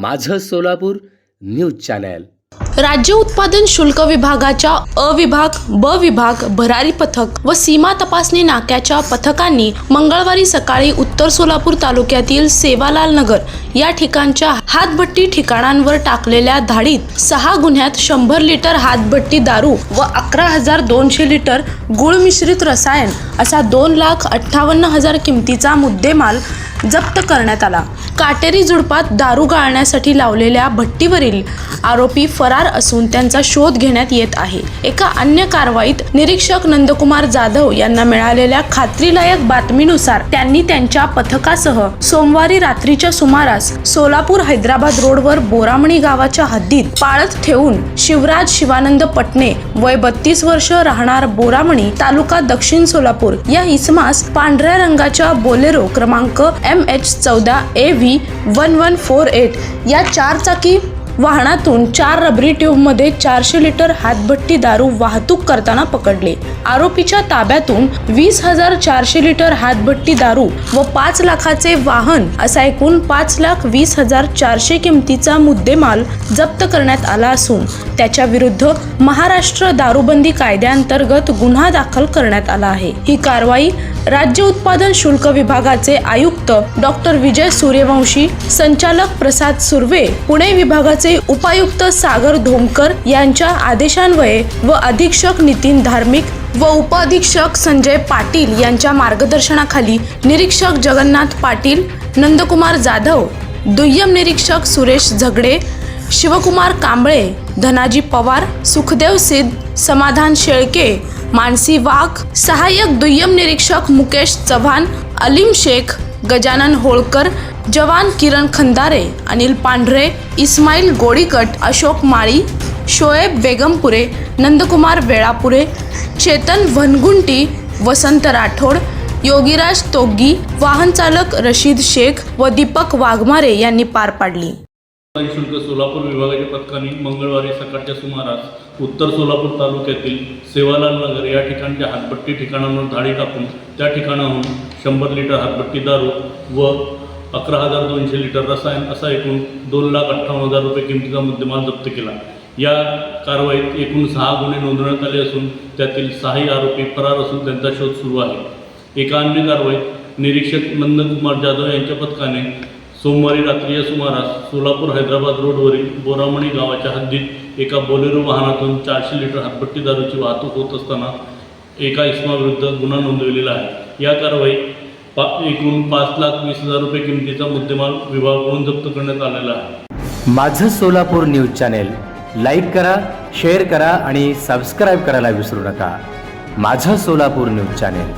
माझं Solapur news channel. राज्य उत्पादन शुल्क विभागाच्या अ विभाग ब विभाग भरारी पथक व सीमा तपासणी नाक्याच्या पथकांनी मंगळवारी सकाळी उत्तर सोलापूर तालुक्यातील सेवालाल नगर या ठिकाणच्या हातभट्टी ठिकाणांवर टाकलेल्या धाडीत सहा गुन्ह्यात शंभर लिटर हातभट्टी दारू व अकरा हजार दोनशे लिटर गुळ मिश्रित रसायन असा दोन लाख अठ्ठावन्न हजार किमतीचा मुद्देमाल जप्त करण्यात आला. काटेरी झुडपात दारू गाळण्यासाठी लावलेल्या भट्टीवरील आरोपी फरार असून त्यांचा शोध घेण्यात येत आहे. एका अन्य कारवाईत निरीक्षक नंदकुमार जाधव यांना मिळालेल्या खात्रीलायक बातमीनुसार त्यांनी त्यांच्या पथकासह सोमवारी रात्रीच्या सुमारास सोलापूर हैदराबाद हैदराबाद रोडवर बोरामणी गावाच्या हद्दीत पाळत ठेवून शिवराज शिवानंद पटणे वय बत्तीस वर्ष राहणार बोरामणी तालुका दक्षिण सोलापूर या इसमास पांढऱ्या रंगाच्या बोलेरो क्रमांक एम एच चौदा A V one one four eight या चारचाकी वाहनातून चार रबरी ट्यूबमध्ये चारशे लिटर हातभट्टी दारू वाहतूक करताना पकडले. आरोपीच्या ताब्यातून वीस हजार चारशे लिटर हातभट्टी दारू व पाच लाखाचे वाहन असा एकूण पाच लाख वीस हजार चारशे किमतीचा मुद्देमाल जप्त करण्यात आला असून त्याच्या विरुद्ध महाराष्ट्र दारूबंदी कायद्याअंतर्गत गुन्हा दाखल करण्यात आला आहे. ही कारवाई राज्य उत्पादन शुल्क विभागाचे आयुक्त डॉक्टर विजय सूर्यवंशी संचालक प्रसाद सुर्वे पुणे विभागाचे उपायुक्त सागर धोमकर यांच्या आदेशान्वये व अधीक्षक नितीन धार्मिक व उपअधीक्षक संजय पाटील यांच्या मार्गदर्शनाखाली निरीक्षक जगन्नाथ पाटील नंदकुमार जाधव दुय्यम निरीक्षक सुरेश झगडे शिवकुमार कांबळे धनाजी पवार सुखदेव सिद्ध समाधान शेळके मानसी वाघ सहाय्यक दुय्यम निरीक्षक मुकेश चव्हाण अलीम शेख गजानन होळकर जवान किरण खंदारे अनिल पांढरे इस्माईल गोडीकट अशोक माळी शोएब बेगमपुरे नंदकुमार वेळापुरे चेतन वनगुंटी वसंत राठोड योगीराज तोगी वाहनचालक रशीद शेख व दीपक वाघमारे यांनी पार पाडली. शुल्क सोलापूर विभागाच्या पथकाने मंगळवारी सकाळच्या सुमारास उत्तर सोलापूर तालुक्यातील सेवालाल नगर या ठिकाणच्या हातभट्टी ठिकाणांवर धाडी टाकून त्या ठिकाणाहून शंभर लिटर हातभट्टी दारू व अकरा हजार दोनशे लिटर रसायन असा एकूण दोन लाख अठ्ठावन्न हजार रुपये किमतीचा मुद्देमाल जप्त केला. या कारवाईत एकूण सहा गुन्हे नोंदवण्यात आले असून त्यातील सहाही आरोपी फरार असून त्यांचा शोध सुरू आहे. एका अन्य कारवाईत निरीक्षक नंदकुमार जाधव यांच्या पथकाने सोमवारी रात्रीच्या सुमारास सोलापूर हैदराबाद रोडवरील बोरामणी गावाच्या हद्दीत एका बोलेरो वाहनातून चारशे लिटर हातभट्टी दारूची वाहतूक होत असताना एका इसमाविरुद्ध गुन्हा नोंदवलेला आहे. या कारवाईत पा एकूण पाच लाख वीस हजार रुपये किमतीचा मुद्देमाल विभागाकडून जप्त करण्यात आलेला आहे. माझं सोलापूर न्यूज चॅनेल लाईक करा शेअर करा आणि सबस्क्राईब करायला विसरू नका. माझं सोलापूर न्यूज चॅनल.